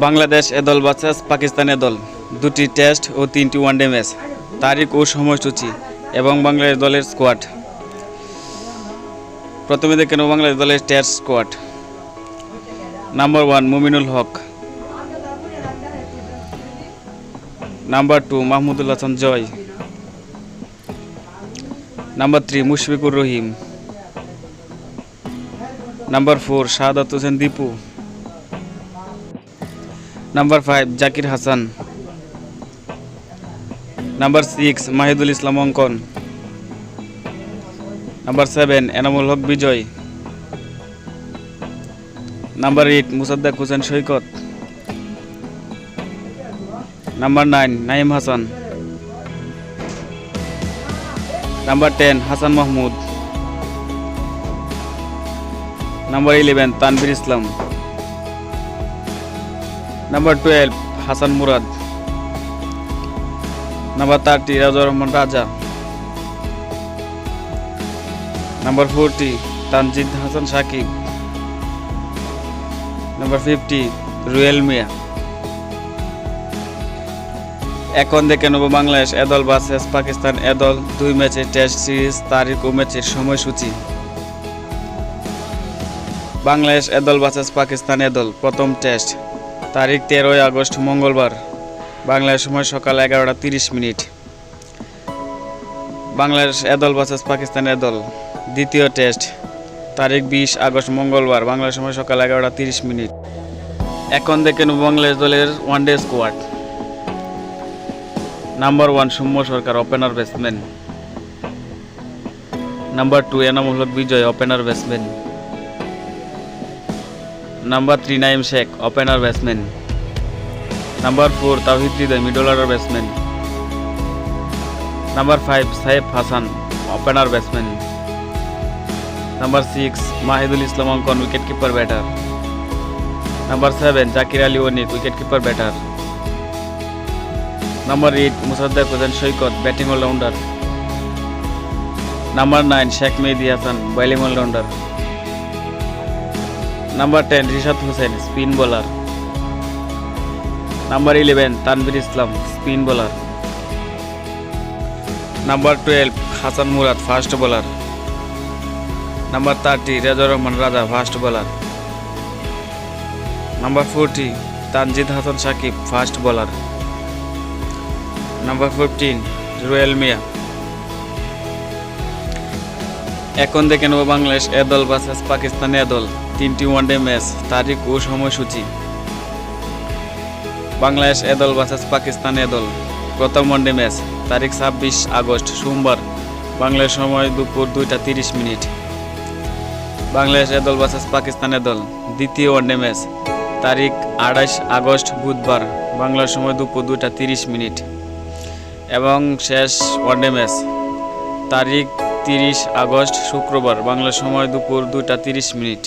বাংলাদেশ এ দল পাকিস্তান এ দল। দুটি টেস্ট ও তিনটি ওয়ানডে ম্যাচ। তারিখ ও সময়সূচি এবং বাংলাদেশ দলের স্কোয়াড। প্রথমে দেখে নেব বাংলাদেশ দলের test squad. Number one Mominul Haque. Number two Mahmudul Hasan Joy. Number three Mushfiqur Rahim. Number four Shahadat Hossain Dipu. Number five Zakir Hasan number six Mahidul Islam Ankon number seven Enamul Haque Bijoy number eight Mosaddek Hossain Saikat number nine Naim Hasan number ten Hasan Mahmud number eleven Tanvir Islam number twelve Hasan Murad number thirty Raja Rahman Raja number forty Tanzid Hasan Sakib number fifty Ruel Mia এখন দেখে নেব বাংলাদেশ এদল versus Pakistan এদল দুই ম্যাচের test series তারিখ ও ম্যাচের সময়সূচি। বাংলাদেশ এদল ভার্সেস পাকিস্তান এদল প্রথম টেস্ট তারিখ তেরোই আগস্ট, মঙ্গলবার। বাংলাদেশ সময় সকাল এগারোটা তিরিশ মিনিট। বাংলাদেশ এদল ভার্সেস পাকিস্তান এদল দ্বিতীয় টেস্ট তারিখ বিশ আগস্ট, মঙ্গলবার। বাংলাদেশ সময় সকাল এগারোটা তিরিশ মিনিট। এখন দেখেন বাংলাদেশ দলের one day squad number one Soumya Sarkar opener batsman number two Enamul Haque Bijoy opener batsman number three Naim Sheikh opener batsman number four Towhid Hridoy middle order batsman number five Saheb Hasan opener batsman number six Mahidul Islam Ankon wicket keeper batter number seven Zakir Ali Anik wicket keeper batter number eight Mosaddek Hossain Saikat batting all rounder number nine Sheikh Mehedi Hasan bowling all rounder number ten Rishad Hossain spin bowler number eleven Tanvir Islam spin bowler number twelve Hasan Murad fast bowler number thirty Rezaur Rahman Raja fast bowler number forty Tanzid Hasan Sakib fast bowler number fifteen Ruel Mia এখন দেখে নেব বাংলাদেশ এ দল versus Pakistan এ দল। তিনটি one day match তারিখ ও সময়সূচি। বাংলাদেশ এ দল versus Pakistan এ দল। প্রথম ওয়ানডে ম্যাচ তারিখ ছাব্বিশ আগস্ট, সোমবার। বাংলাদেশ সময় দুপুর দুইটা তিরিশ মিনিট। বাংলাদেশ এ দল ভার্সেস পাকিস্তান এ দল। দ্বিতীয় ওয়ানডে ম্যাচ তারিখ আঠাশ আগস্ট, বুধবার। বাংলার সময় দুপুর দুইটা তিরিশ মিনিট। এবং শেষ ওয়ানডে ম্যাচ তারিখ তিরিশ আগস্ট শুক্রবার বাংলা সময় দুপুর দুটা তিরিশ মিনিট।